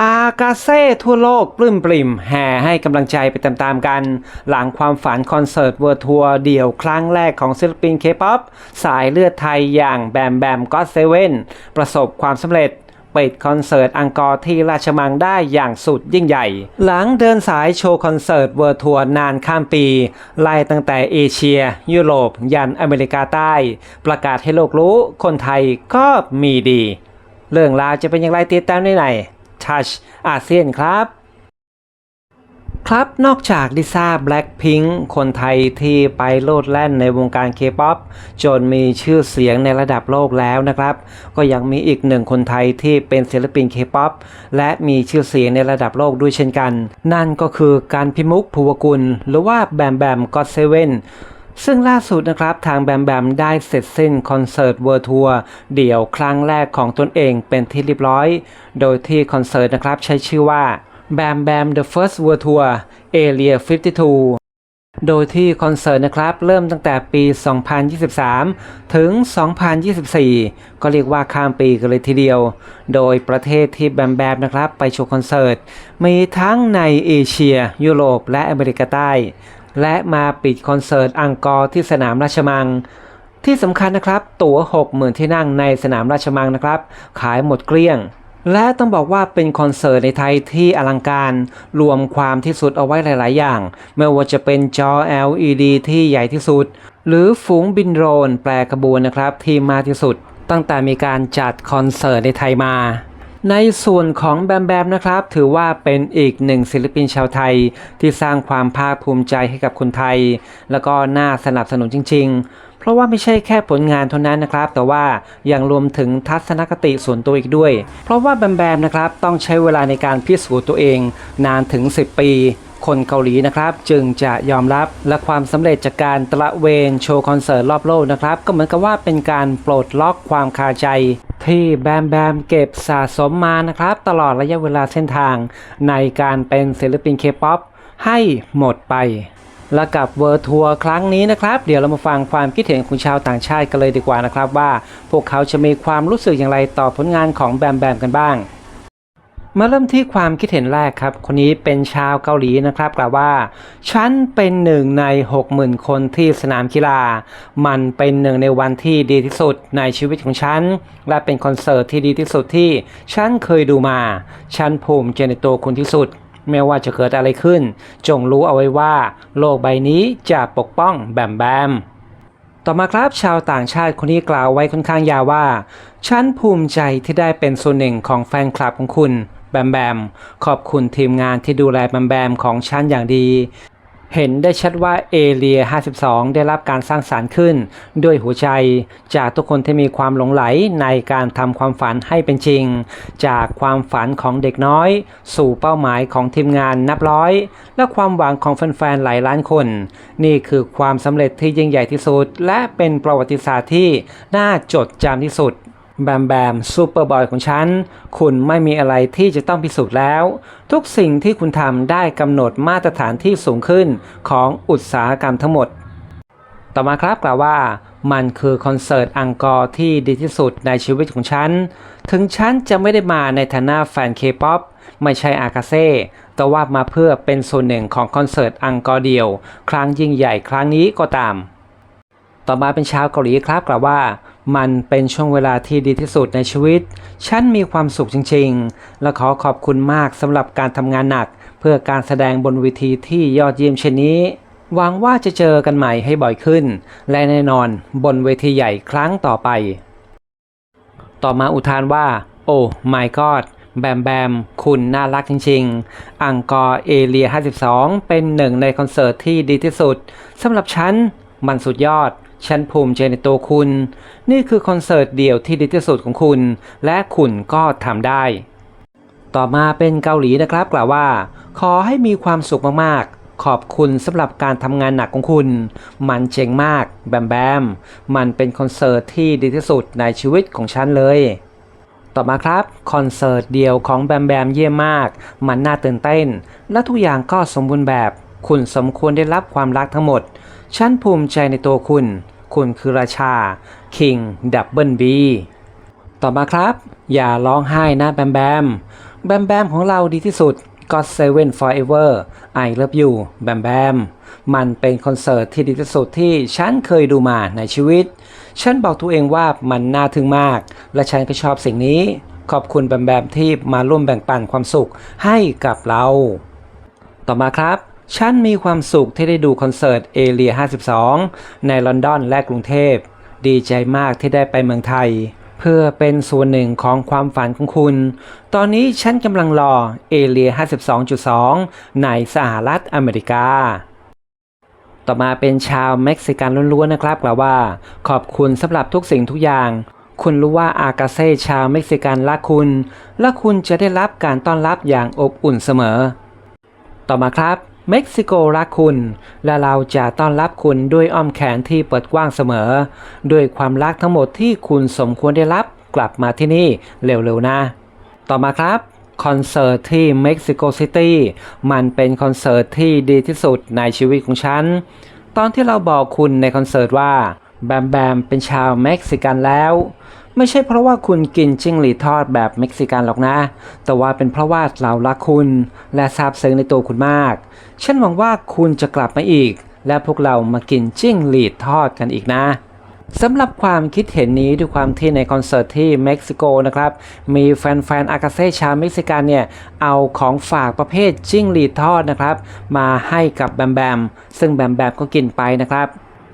อากาเซ่ทั่วโลกปลื้มปริ่มแห่ให้กำลังใจไปตามๆกัน หลังความฝันคอนเสิร์ตเวิร์ทัวร์เดี่ยวครั้งแรกของศิลปินเคป๊อปสายเลือดไทยอย่างแบมแบมก็เซเว่นประสบความสำเร็จปิดคอนเสิร์ตอังกอร์ที่ราชมังได้อย่างสุดยิ่งใหญ่ หลังเดินสายโชว์คอนเสิร์ตเวิร์ทัวร์นานข้ามปี ไล่ตั้งแต่เอเชีย ยุโรป ยันอเมริกาใต้ ประกาศให้โลกรู้คนไทยก็มีดี เรื่องราวจะเป็นอย่างไรติดตามได้ใน Touch อาเซียนครับ ครับนอกจากลิซ่าแบล็ p พิงคนไทยที่ไปโลดแล่นในวงการเคป๊อปจนมีชื่อเสียงในระดับโลกแล้วนะครับ ก็ยังมีอีกหนึ่งคนไทยที่เป็นศิลปินเคป๊อปและมีชื่อเสียงในระดับโลกด้วยเช่นกัน นั่นก็คือการพิมุกภูวกุล หรือว่าแบมแบมก็เซเว่น ซึ่งล่าสุดนะครับทางแบมแบมได้เสร็จสิ้นคอนเสิร์ตเวิร์ทัวร์เดี่ยวครั้งแรกของตนเองเป็นที่เรียบร้อย โดยที่คอนเสิร์ตนะครับใช้ชื่อว่า Bam Bam The First World Tour Area 52โดยที่คอนเสิร์ตนะครับเริ่มตั้งแต่ปี 2023 ถึง 2024 ก็เรียกว่าข้ามปีกันเลยทีเดียว โดยประเทศที่แบมแบมนะครับไปโชว์คอนเสิร์ต มีทั้งในเอเชีย ยุโรปและอเมริกาใต้ และมาปิดคอนเสิร์ตอังกอร์ที่สนามราชมัง ที่สำคัญนะครับ ตั๋ว 60,000 ที่นั่งในสนามราชมังนะครับ ขายหมดเกลี้ยง และต้องบอกว่าเป็นคอนเสิร์ตในไทยที่อลังการ รวมความที่สุดเอาไว้หลาย ๆ อย่าง ไม่ว่าจะเป็นจอ LED ที่ใหญ่ที่สุด หรือฝูงบินโดรนแปลขบวนนะครับที่มาที่สุด ตั้งแต่มีการจัดคอนเสิร์ตในไทยมา ในส่วนของแบมแบมนะครับ ถือว่าเป็นอีกหนึ่งศิลปินชาวไทย ที่สร้างความภาคภูมิใจให้กับคนไทย แล้วก็น่าสนับสนุนจริง ๆ เพราะว่าไม่ใช่แค่ผลงานเท่านั้นนะครับ แต่ว่ายังรวมถึงทัศนคติส่วนตัวอีกด้วย เพราะว่าแบมแบมนะครับต้องใช้เวลาในการพิสูจน์ตัวเอง นานถึง 10 ปีคนเกาหลีนะครับจึงจะยอมรับและความสำเร็จจากการตระเวนโชว์คอนเสิร์ตรอบโลกนะครับ ก็เหมือนกับว่าเป็นการปลดล็อกความคาใจ ที่แบมแบมเก็บสะสมมานะครับ ตลอดระยะเวลาเส้นทางในการเป็นศิลปินเคป๊อปให้หมดไป และกับเวอร์ทัวร์ครั้งนี้นะครับ เดี๋ยวเรามาฟังความคิดเห็นของชาวต่างชาติกันเลยดีกว่านะครับ ว่าพวกเขาจะมีความรู้สึกอย่างไรต่อผลงานของแบมแบมกันบ้าง มาเริ่มที่ความคิดเห็นแรกครับ คนนี้เป็นชาวเกาหลีนะครับกล่าวว่า ฉันเป็นหนึ่งใน 60,000 คนที่สนามกีฬา มันเป็นหนึ่งในวันที่ดีที่สุดในชีวิตของฉัน และเป็นคอนเสิร์ตที่ดีที่สุดที่ฉันเคยดูมา ฉันภูมิใจในตัวคุณที่สุด ไม่ว่าจะเกิดอะไรขึ้น จงรู้เอาไว้ว่า โลกใบนี้จะปกป้องแบมแบมต่อมาครับชาวต่างชาติคนนี้กล่าวไว้ค่อนข้างยาวว่า ฉันภูมิใจที่ได้เป็นส่วนหนึ่งของแฟนคลับของคุณ แบมแบม ขอบคุณทีมงานที่ดูแลแบมแบมของฉันอย่างดี เห็นได้ชัดว่าเอเลีย 52 ได้รับการสร้างสารรค์ขึ้น ด้วยหัวใจ จากทุกคนที่มีความหลงไหลในการทำความฝันให้เป็นจริง จากความฝันของเด็กน้อย สู่เป้าหมายของทีมงานนับร้อย และความหวังของแฟนๆหลายล้านคน นี่คือความสำเร็จที่ยิ่งใหญ่ที่สุด และเป็นประวัติศาสตร์ที่น่าจดจำที่สุด แบมแบมซูเปอร์บอยของฉัน คุณไม่มีอะไรที่จะต้องพิสูจน์แล้ว ทุกสิ่งที่คุณทำได้กำหนดมาตรฐานที่สูงขึ้นของอุตสาหกรรมทั้งหมด ต่อมาครับกล่าวว่า มันคือคอนเสิร์ตอังกอร์ที่ดีที่สุดในชีวิตของฉัน ถึงฉันจะไม่ได้มาในฐานะแฟนเคป๊อปไม่ใช่อากาเซ่แต่ว่ามาเพื่อเป็นส่วนหนึ่งของคอนเสิร์ตอังกอร์เดียว ครั้งยิ่งใหญ่ครั้งนี้ก็ตาม ต่อมาเป็นชาวเกาหลีครับกล่าวว่า มันเป็นช่วงเวลาที่ดีที่สุดในชีวิต ฉันมีความสุขจริงๆ และขอขอบคุณมากสำหรับการทำงานหนัก เพื่อการแสดงบนเวทีที่ยอดเยี่ยมเช่นนี้ หวังว่าจะเจอกันใหม่ให้บ่อยขึ้น และแน่นอนบนเวทีใหญ่ครั้งต่อไป ต่อมาอุทานว่า โอ้ my god แบมแบม คุณน่ารักจริงๆ อังกอร์เอเลีย 52 เป็นหนึ่งในคอนเสิร์ตที่ดีที่สุดสำหรับฉัน มันสุดยอด ฉันภูมิใจในตัวคุณ นี่คือคอนเสิร์ตเดี่ยวที่ดีที่สุดของคุณ และคุณก็ทำได้ ต่อมาเป็นเกาหลีนะครับกล่าวว่า ขอให้มีความสุขมากๆ ขอบคุณสำหรับการทำงานหนักของคุณ มันเจ๋งมาก แบมแบม มันเป็นคอนเสิร์ตที่ดีที่สุดในชีวิตของฉันเลยต่อมาครับคอนเสิร์ตเดียวของแบมแบมเยี่ยมมาก มันน่าตื่นเต้น และทุกอย่างก็สมบูรณ์แบบ คุณสมควรได้รับความรักทั้งหมด ฉันภูมิใจในตัวคุณ คุณคือราชา King Double B ต่อมาครับ อย่าร้องไห้นะแบมแบม แบมแบมของเราดีที่สุด God Seven Forever I Love You แบมแบม มันเป็นคอนเสิร์ตที่ดีที่สุดที่ฉันเคยดูมาในชีวิต ฉันบอกตัวเองว่ามันน่าทึ่งมาก และฉันก็ชอบสิ่งนี้ ขอบคุณแบมแบมที่มาร่วมแบ่งปันความสุขให้กับเรา ต่อมาครับ ฉันมีความสุขที่ได้ดูคอนเสิร์ตเอเลีย 52 ในลอนดอนและกรุงเทพ ดีใจมากที่ได้ไปเมืองไทย เพื่อเป็นส่วนหนึ่งของความฝันของคุณ ตอนนี้ฉันกำลังรอเอเลีย 52.2 ในสหรัฐอเมริกาต่อมาเป็นชาวเม็กซิกันล้วนๆนะครับกล่าวว่า ขอบคุณสำหรับทุกสิ่งทุกอย่าง คุณรู้ว่าอากาเซ่ชาวเม็กซิกันรักคุณ และคุณจะได้รับการต้อนรับอย่างอบอุ่นเสมอ ต่อมาครับ เม็กซิโกรักคุณ และเราจะต้อนรับคุณด้วยอ้อมแขนที่เปิดกว้างเสมอ ด้วยความรักทั้งหมดที่คุณสมควรได้รับกลับมาที่นี่เร็วๆนะ ต่อมาครับคอนเสิร์ตที่เม็กซิโกซิตี้มันเป็นคอนเสิร์ตที่ดีที่สุดในชีวิตของฉัน ตอนที่เราบอกคุณในคอนเสิร์ตว่า แบมแบมเป็นชาวเม็กซิกันแล้ว ไม่ใช่เพราะว่าคุณกินจิ้งหรีดทอดแบบเม็กซิกันหรอกนะ แต่ว่าเป็นเพราะว่าเรารักคุณ และซาบซึ้งในตัวคุณมาก ฉันหวังว่าคุณจะกลับมาอีก และพวกเรามากินจิ้งหรีดทอดกันอีกนะสำหรับความคิดเห็นนี้ด้วยความที่ในคอนเสิร์ตที่เม็กซิโกนะครับ มีแฟนๆ อากาเซ่ชาวเม็กซิกันเนี่ย เอาของฝากประเภทจิ้งหรีดทอดนะครับ มาให้กับแบมแบม ซึ่งแบมแบมก็กินไปนะครับ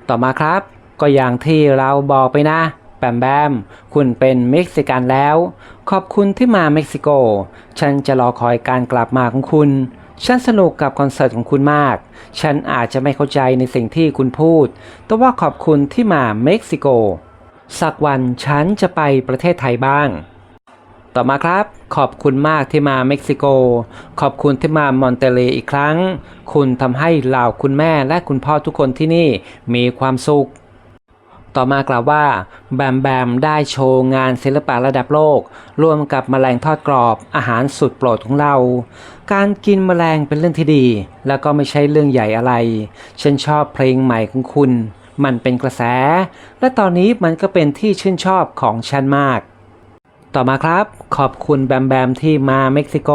ต่อมาครับ ก็อย่างที่เราบอกไปนะ แบมแบม คุณเป็นเม็กซิกันแล้ว ขอบคุณที่มาเม็กซิโก ฉันจะรอคอยการกลับมาของคุณ ฉันสนุกกับคอนเสิร์ตของคุณมาก ฉันอาจจะไม่เข้าใจในสิ่งที่คุณพูด แต่ว่าขอบคุณที่มาเม็กซิโก สักวันฉันจะไปประเทศไทยบ้าง ต่อมาครับ ขอบคุณมากที่มาเม็กซิโก ขอบคุณที่มามอนเตเลอีกครั้ง คุณทำให้เหล่าคุณแม่และคุณพ่อทุกคนที่นี่มีความสุข ต่อมากล่าวว่าแบมแบมได้โชว์งานศิลปะระดับโลก ร่วมกับมแมลงทอดกรอบอาหารสุดโปรดของเรา การกินมแมลงเป็นเรื่องที่ดี แล้วก็ไม่ใช่เรื่องใหญ่อะไร ฉันชอบเพลงใหม่ของคุณ มันเป็นกระแส และตอนนี้มันก็เป็นที่ชื่นชอบของฉันมากต่อมาครับ ขอบคุณแบมแบมที่มาเม็กซิโก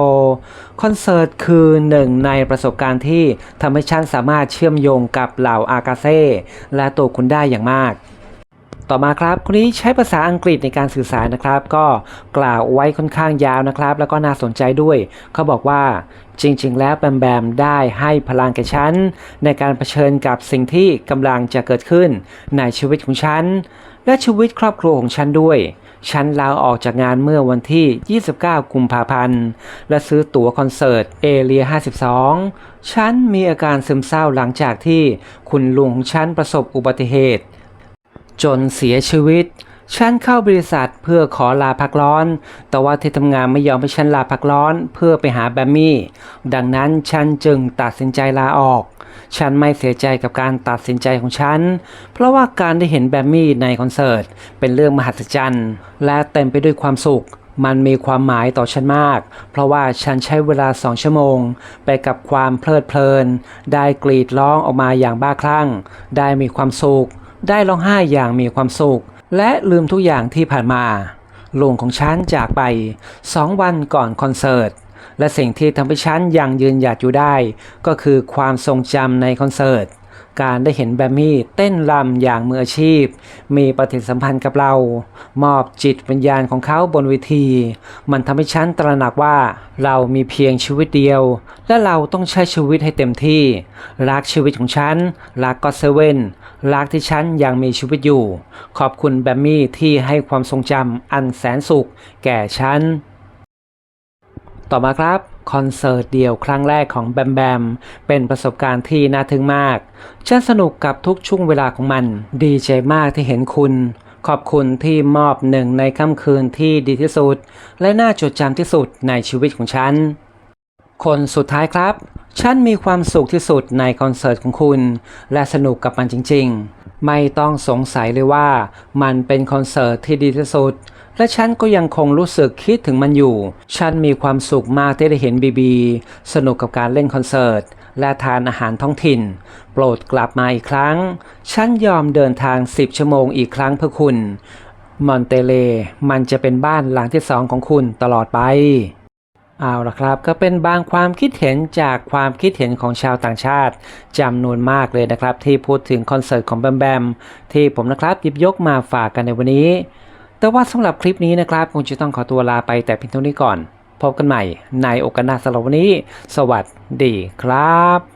คอนเสิร์ตคือหนึ่งในประสบการณ์ที่ทำให้ฉันสามารถเชื่อมโยงกับเหล่าอากาเซ่และตัวคุณได้อย่างมาก ต่อมาครับคนนี้ใช้ภาษาอังกฤษในการสื่อสารนะครับ ก็กล่าวไว้ค่อนข้างยาวนะครับ แล้วก็น่าสนใจด้วย เขาบอกว่าจริง ๆ แล้วแบมแบมได้ให้พลังแก่ฉัน ในการเผชิญกับสิ่งที่กำลังจะเกิดขึ้น ในชีวิตของฉัน และชีวิตครอบครัวของฉันด้วย ฉันลาออกจากงานเมื่อวันที่ 29 กุมภาพันธ์ และซื้อตั๋วคอนเสิร์ตเอเลีย 52 ฉันมีอาการซึมเศร้าหลังจากที่คุณลุงของฉันประสบอุบัติเหตุ จนเสียชีวิต ฉันเข้าบริษัทเพื่อขอลาพักร้อน แต่ว่าที่ทำงานไม่ยอมให้ฉันลาพักร้อนเพื่อไปหาแบมมี่ ดังนั้นฉันจึงตัดสินใจลาออก ฉันไม่เสียใจกับการตัดสินใจของฉัน เพราะว่าการได้เห็นแบมมี่ในคอนเสิร์ต เป็นเรื่องมหัศจรรย์ และเต็มไปด้วยความสุขมันมีความหมายต่อฉันมาก เพราะว่าฉันใช้เวลาสองชั่วโมง ไปกับความเพลิดเพลิน ได้กรีดร้องออกมาอย่างบ้าคลั่ง ได้มีความสุข ได้ร้องไห้อย่างมีความสุข และลืมทุกอย่างที่ผ่านมาลุงของฉันจากไปสองวันก่อนคอนเสิร์ต และสิ่งที่ทำให้ฉันยังยืนหยัดอยู่ได้ ก็คือความทรงจำในคอนเสิร์ต การได้เห็นแบมมี่เต้นรำอย่างมืออาชีพ มีปฏิสัมพันธ์กับเรา มอบจิตวิญญาณของเขาบนเวที มันทำให้ฉันตระหนักว่า เรามีเพียงชีวิตเดียว และเราต้องใช้ชีวิตให้เต็มที่ รักชีวิตของฉัน รักก็เซเว่นรักที่ฉันยังมีชีวิตอยู่ ขอบคุณแบมมี่ที่ให้ความทรงจำอันแสนสุข แก่ฉัน ต่อมาครับคอนเสิร์ตเดี่ยวครั้งแรกของแบมแบมเป็นประสบการณ์ที่น่าทึ่งมากฉันสนุกกับทุกช่วงเวลาของมัน ดีใจมากที่เห็นคุณ ขอบคุณที่มอบหนึ่งในค่ำคืนที่ดีที่สุด และน่าจดจำที่สุดในชีวิตของฉัน คนสุดท้ายครับ ฉันมีความสุขที่สุดในคอนเสิร์ตของคุณ และสนุกกับมันจริง ๆ ไม่ต้องสงสัยเลยว่า มันเป็นคอนเสิร์ตที่ดีที่สุด และฉันก็ยังคงรู้สึกคิดถึงมันอยู่ ฉันมีความสุขมากที่ได้เห็นบีบี สนุกกับการเล่นคอนเสิร์ต และทานอาหารท้องถิ่น โปรดกลับมาอีกครั้ง ฉันยอมเดินทาง 10 ชั่วโมงอีกครั้งเพื่อคุณ มอนเตเล มันจะเป็นบ้านหลังที่สองของคุณตลอดไปเอาละครับก็เป็นบางความคิดเห็นจากความคิดเห็นของชาวต่างชาติจำนวนมากเลยนะครับ ที่พูดถึงคอนเสิร์ตของแบมแบมที่ผมนะครับหยิบยกมาฝากกันในวันนี้ แต่ว่าสำหรับคลิปนี้นะครับคงจะต้องขอตัวลาไปแต่เพียงเท่านี้ก่อน พบกันใหม่ในโอกาสหน้าสำหรับวันนี้ สวัสดีครับ